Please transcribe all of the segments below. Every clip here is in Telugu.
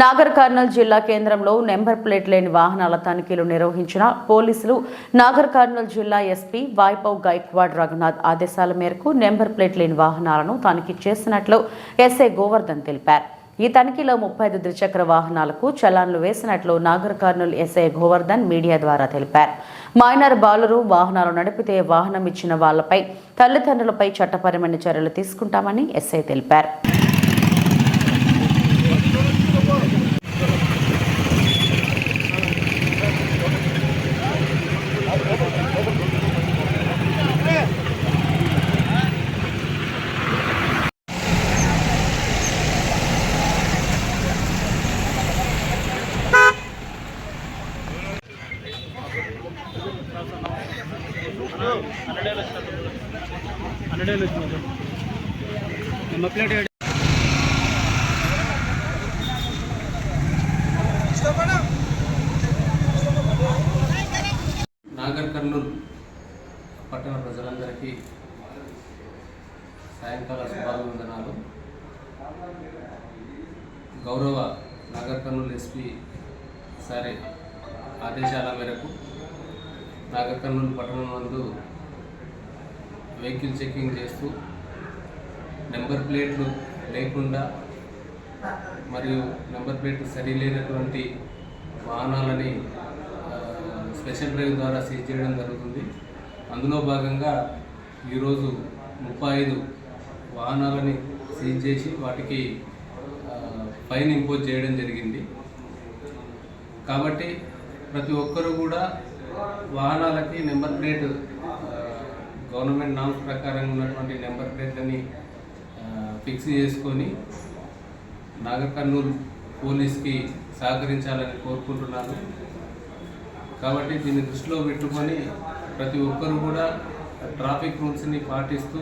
నాగర్ కర్నూల్ జిల్లా కేంద్రంలో నెంబర్ ప్లేట్ లేని వాహనాల తనిఖీలు నిర్వహించిన పోలీసులు నాగర్ కర్నూల్ జిల్లా ఎస్పీ వాయిపౌ గైక్వాడ్ రఘునాథ్ ఆదేశాల మేరకు నెంబర్ ప్లేట్ లేని వాహనాలను తనిఖీ చేసినట్లు ఎస్ఐ గోవర్ధన్ తెలిపారు. ఈ తనిఖీలో ముప్పై ఐదు ద్విచక్ర వాహనాలకు చలాన్లు వేసినట్లు నాగర్ కర్నూల్ ఎస్ఐ గోవర్ధన్ మీడియా ద్వారా తెలిపారు. మైనర్ బాలురు వాహనాలు నడిపితే వాహనం ఇచ్చిన వాళ్ళపై తల్లిదండ్రులపై చట్టపరమైన చర్యలు తీసుకుంటామని ఎస్ఐ తెలిపారు. హండ్రెడ్ వచ్చింది నెంబర్ ప్లేట్ నాగర్ కర్నూలు పట్టణ ప్రజలందరికీ సాయంకాల శుభాభివందనాలు. గౌరవ నాగర్ కర్నూలు ఎస్పీ సారే ఆదేశాల మేరకు నాగర్ కర్నూలు పట్టణం నందు వెహికల్ చెకింగ్ చేస్తూ నెంబర్ ప్లేట్లు లేకుండా మరియు నెంబర్ ప్లేట్ సరిలేనటువంటి వాహనాలని స్పెషల్ డ్రైవ్ ద్వారా సీజ్ చేయడం జరుగుతుంది. అందులో భాగంగా ఈరోజు ముప్పై ఐదు వాహనాలని సీజ్ చేసి వాటికి ఫైన్ ఇంపోజ్ చేయడం జరిగింది. కాబట్టి ప్రతి ఒక్కరూ కూడా వాహనాలకి నెంబర్ ప్లేట్ గవర్నమెంట్ నామ్స్ ప్రకారం ఉన్నటువంటి నెంబర్ ప్లేట్లని ఫిక్స్ చేసుకొని నాగర్ కర్నూల్ పోలీస్కి సహకరించాలని కోరుకుంటున్నాను. కాబట్టి దీన్ని దృష్టిలో పెట్టుకొని ప్రతి ఒక్కరు కూడా ట్రాఫిక్ రూల్స్ని పాటిస్తూ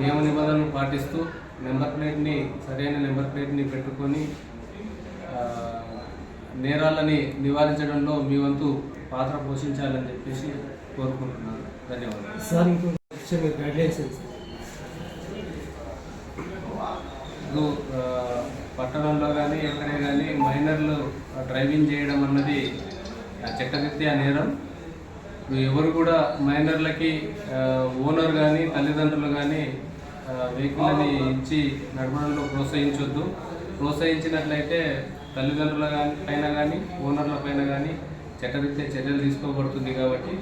నియమ నిబంధనలు పాటిస్తూ నెంబర్ ప్లేట్ని సరైన నెంబర్ ప్లేట్ని పెట్టుకొని నేరాలని నివారించడంలో మీ వంతు పాత్ర పోషించాలని చెప్పేసి కోరుకుంటున్నాను. ధన్యవాదాలు. సార్ ఇంకో మీరు? ఇప్పుడు పట్టణంలో కానీ ఎక్కడే కానీ మైనర్లు డ్రైవింగ్ చేయడం అన్నది ఆ, చట్టరీత్యా నేరం. ఎవరు కూడా మైనర్లకి ఓనర్ కానీ తల్లిదండ్రులు కానీ వెహికల్ని ఇచ్చి నడపడంలో ప్రోత్సహించొద్దు. ప్రోత్సహించినట్లయితే తల్లిదండ్రుల కానీ పైన కానీ ఓనర్ల పైన కానీ చట్టరీత్యా చర్యలు తీసుకోబడుతుంది కాబట్టి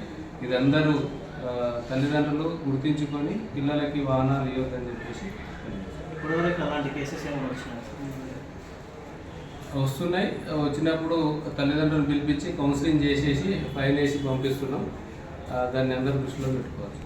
ఇది అందరూ ఆ, తల్లిదండ్రులు గుర్తించుకొని పిల్లలకి వాహనాలు ఇవ్వద్దని చెప్పేసి ఇప్పటివరకు అలాంటి కేసెస్ ఏమైనా వస్తున్నాయి. వచ్చినప్పుడు తల్లిదండ్రులు పిలిపించి కౌన్సిలింగ్ చేసేసి ఫైన్ వేసి పంపిస్తున్నాం. దాన్ని అందరూ దృష్టిలో పెట్టుకోవాలి